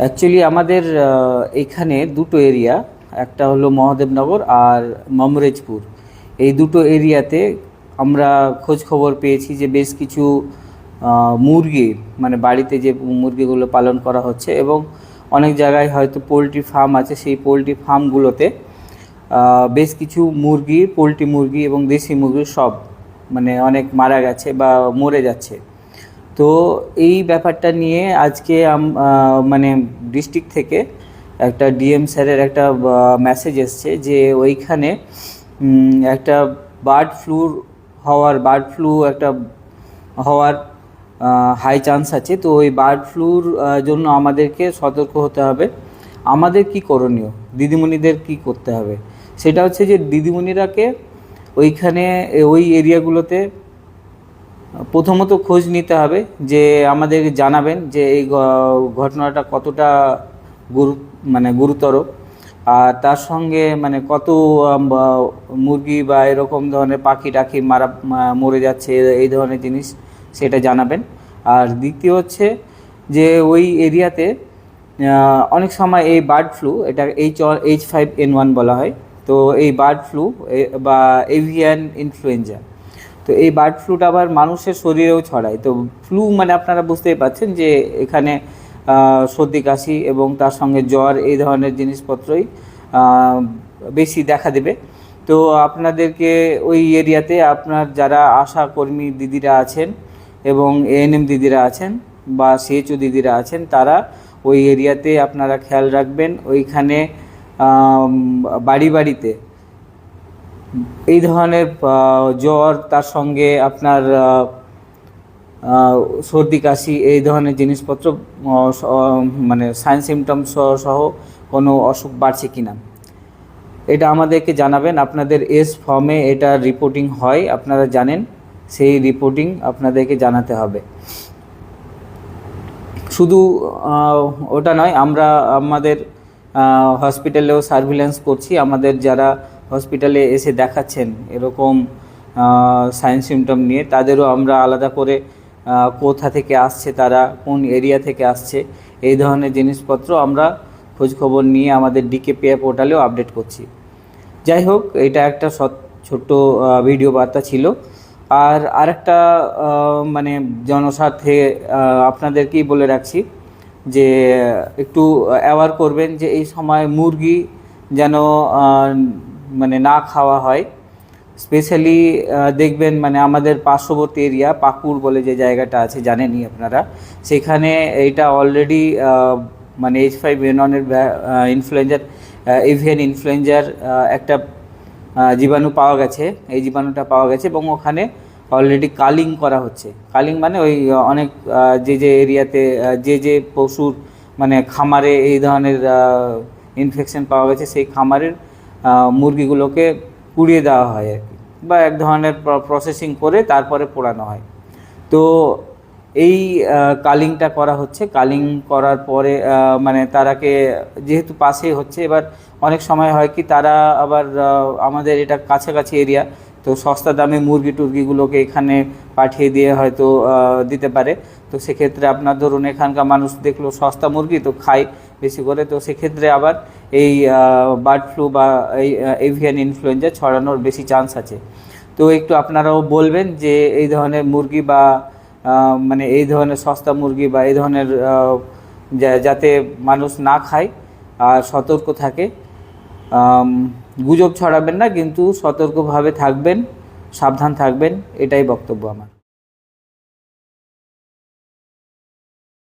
Actually আমাদের এখানে দুটো এরিয়া একটা হলো মহাদেবনগর আর মমরেজপুর। এই দুটো এরিয়াতে আমরা খোঁজ খবর পেয়েছি যে বেশ কিছু মুরগি মানে বাড়িতে যে মুরগিগুলো পালন করা হচ্ছে এবং অনেক জায়গায় হয়তো পোলট্রি ফার্ম আছে, সেই পোলট্রি ফার্মগুলোতে বেশ কিছু মুরগি, পোলট্রি মুরগি এবং দেশি মুরগি সব মানে অনেক মারা গেছে বা মরে যাচ্ছে। তো এই ব্যাপারটা নিয়ে আজকে মানে ডিস্ট্রিক্ট থেকে একটা ডিএম স্যারের একটা মেসেজ এসছে যে ওইখানে একটা বার্ড ফ্লুর হওয়ার, বার্ড ফ্লু একটা হওয়ার হাই চান্স আছে। তো ওই বার্ড ফ্লুর জন্য আমাদেরকে সতর্ক হতে হবে। আমাদের কি করণীয়? দিদিমণিদের কি করতে হবে? সেটা হচ্ছে যে দিদিমণিরাকে ওইখানে, ওই এরিয়াগুলোতে প্রথমত খোঁজ নিতে হবে যে আমাদের জানাবেন যে এই ঘটনাটা কতটা গুরু মানে গুরুতর। আর তার সঙ্গে মানে কত মুরগি বা এরকম ধরনের পাখি টাখি মারা মরে যাচ্ছে এই ধরনের জিনিস সেটা জানাবেন। আর দ্বিতীয় হচ্ছে যে ওই এরিয়াতে অনেক সময় এই বার্ড ফ্লু, এটা H H five N one বলা হয়। তো এই বার্ড ফ্লু বা এভিয়ান ইনফ্লুয়েঞ্জা তো এই বার্ড ফ্লুটা আবার মানুষের শরীরেও ছড়ায়। তো ফ্লু মানে আপনারা বুঝতেই পারছেন যে এখানে সর্দি, কাশি এবং তার সঙ্গে জ্বর এই ধরনের জিনিসপত্রই বেশি দেখা দেবে। তো আপনাদেরকে ওই এরিয়াতে আপনার যারা আশা কর্মী দিদিরা আছেন এবং এএনএম দিদিরা আছেন বা সিএচও দিদিরা আছেন, তারা ওই এরিয়াতে আপনারা খেয়াল রাখবেন। ওইখানে বাড়ি বাড়িতে এই ধরনের জ্বর, তার সঙ্গে আপনার সর্দি, কাশি, এই ধরনের জিনিসপত্র মানে সাইন সিমটম সহ কোনো অসুখ বাড়ছে কি না এটা আমাদেরকে জানাবেন। আপনাদের এস ফর্মে এটা রিপোর্টিং হয়, আপনারা জানেন। সেই রিপোর্টিং আপনাদেরকে জানাতে হবে। শুধু ওটা নয়, আমরা আমাদের হসপিটালেও সার্ভিলেন্স করছি। আমাদের যারা হসপিটালে এসে দেখাচ্ছেন এরকম সাইন সিমটম নিয়ে। তাদেরও আমরা আলাদা করে কোথা থেকে আসছে তারা, কোন এরিয়া থেকে আসছে, এই ধরনের জিনিসপত্র আমরা খোঁজখবর নিয়ে আমাদের ডিকেপিআই পোর্টালেও আপডেট করছি। যাই হোক, এটা একটা ছোট্ট ভিডিও বার্তা ছিল। আর আরেকটা মানে জনস্বার্থে আপনাদেরকেই বলে রাখছি যে, একটু অ্যাওয়ার করবেন যে এই সময় মুরগি যেন মানে না খাওয়া হয়। স্পেশালি দেখবেন মানে আমাদের পার্শ্ববর্তী এরিয়া পাকুড় বলে যে জায়গাটা আছে, জানেনই আপনারা। সেখানে এটা অলরেডি মানে এইচ ফাইভ এননের ইনফ্লুয়েঞ্জার এভিয়ান ইনফ্লুয়েঞ্জার একটা জীবাণু পাওয়া গেছে। এই জীবাণুটা পাওয়া গেছে এবং ওখানে অলরেডি কালিং করা হচ্ছে। কালিং মানে ওই অনেক যে যে এরিয়াতে যে যে পশুর মানে খামারে এই ধরনের ইনফেকশন পাওয়া গেছে, সেই খামারের মুরগিগুলোকে পুড়িয়ে দেওয়া হয় আর কি, বা এক ধরনের প্রসেসিং করে তারপরে পোড়ানো হয়। তো এই কালিংটা করা হচ্ছে। কালিং করার পরে মানে তারাকে যেহেতু পাশেই হচ্ছে, এবার অনেক সময় হয় কি তারা আবার আমাদের এটা কাছাকাছি এরিয়া, তো সস্তা দামে মুরগি টুরগিগুলোকে এখানে পাঠিয়ে দিয়ে হয়তো দিতে পারে। তো সেক্ষেত্রে আপনার ধরুন এখানকার মানুষ দেখল সস্তা মুরগি, তো খায়। বেশি করে তো সেক্ষেত্রে আবার এই বার্ড ফ্লু বা এই এভিয়ান ইনফ্লুয়েঞ্জা ছড়ানোর বেশি চান্স আছে। তো একটু আপনারাও বলবেন যে এই ধরনের মুরগি বা মানে এই ধরনের সস্তা মুরগি বা এই ধরনের যাতে মানুষ না খায় আর সতর্ক থাকে গুজব ছড়াবেন না, কিন্তু সতর্কভাবে থাকবেন, সাবধান থাকবেন, এটাই বক্তব্য আমার।